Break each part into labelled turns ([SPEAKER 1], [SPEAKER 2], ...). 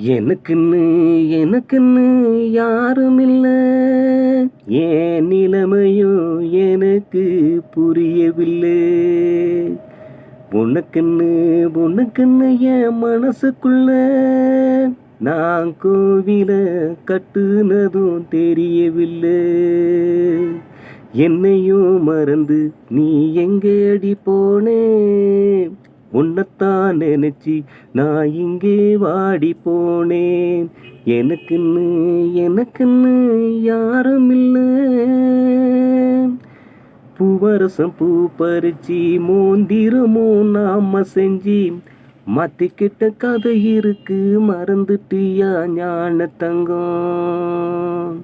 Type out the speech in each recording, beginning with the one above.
[SPEAKER 1] எனக்குன்னு எனக்குன்னு யாரும் இல்லை ஏன் நிலைமையும் எனக்கு புரியவில்லை. உனக்குன்னு உனக்குன்னு என் மனசுக்குள்ள நான் கோவில கட்டுனதும் தெரியவில்லை. என்னையும் மறந்து நீ எங்கேடி போனே? உன்னைத்தான் நினைச்சி நான் இங்கே வாடி போனேன் எனக்குன்னு எனக்குன்னு யாரும் இல்லை பூவரசம் பூ பறிச்சி மோந்திரமோ நாம செஞ்சி. மாத்திக்கிட்ட கதை இருக்கு மறந்துட்டியா ஞான தங்கம்.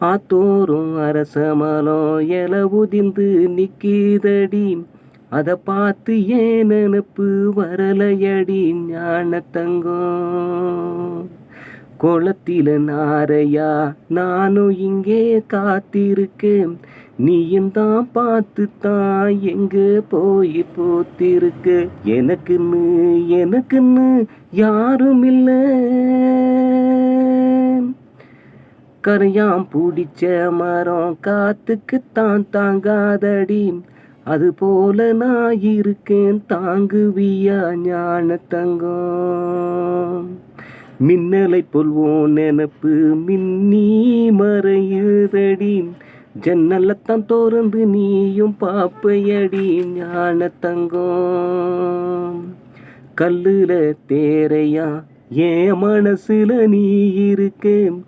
[SPEAKER 1] ஆத்தோறும் அரச மலம் இல உதிந்து நிக்கிதடி. அதை பார்த்து ஏன் நினப்பு? வரலையடி ஞான தங்கம் குளத்தில நாரையா நானும் இங்கே காத்திருக்கேன். நீயும் தான் பார்த்து தான் எங்க போய் போத்திருக்க. எனக்குன்னு எனக்குன்னு யாரும் இல்லை. கரையாம் பிடிச்ச மரம் காத்துக்குத்தான் தாங்காதடி. அது போல நான் இருக்கேன் தாங்குவியா ஞான தங்கம் மின்னலை பொல்வோம் நெனப்பு மின்னி மறையுதடி ஜன்னலத்தான் தோறந்து நீயும் பாப்பையடி ஞான தங்கம் கல்லுல தேரையா என் மனசுல நீ இருக்கேன்?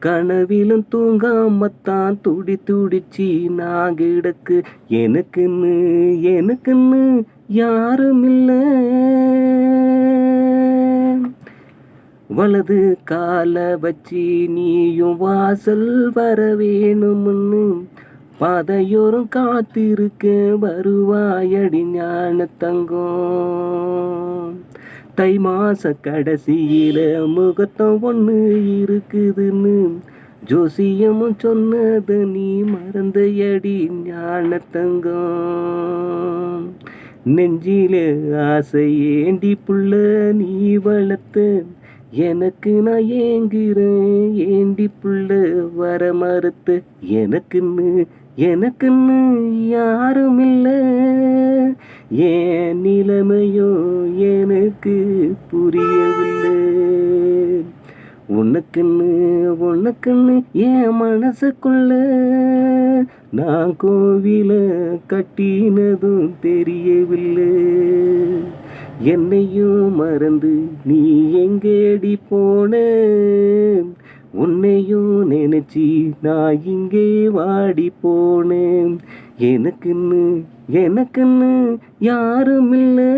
[SPEAKER 1] கனவிலும் தூங்காமத்தான் துடி துடிச்சி நான் கிடக்கு எனக்குன்னு எனக்குன்னு யாரும் இல்லை வலது கால வச்சு நீயும் வாசல் வர வேணும்னு. பாதையோரம் காத்திருக்க வருவாயடி ஞான தங்கம் தை மாச கடைசியில முகத்தம் ஒண்ணு இருக்குதுன்னு ஜோசியமும் சொன்னது நீ மறந்தையடி ஞான தங்கம் நெஞ்சில ஆசை ஏண்டி புள்ள நீ வளர்த்த எனக்கு நான் ஏங்குறேன். ஏண்டி புள்ள வர மறுத்த எனக்குன்னு எனக்குன்னு யாரும் இல்லை. ஏன் நிலைமையும் எனக்கு புரியவில்லை. உனக்குன்னு உனக்குன்னு என் மனசுக்குள்ள நான் கோவில கட்டினதும் தெரியவில்லை. என்னையும் மறந்து நீ எங்கேடி போன? உன்னையும் நினைச்சி நான் இங்கே வாடி போனேன் எனக்குன்னு எனக்குன்னு யாரும் இல்லை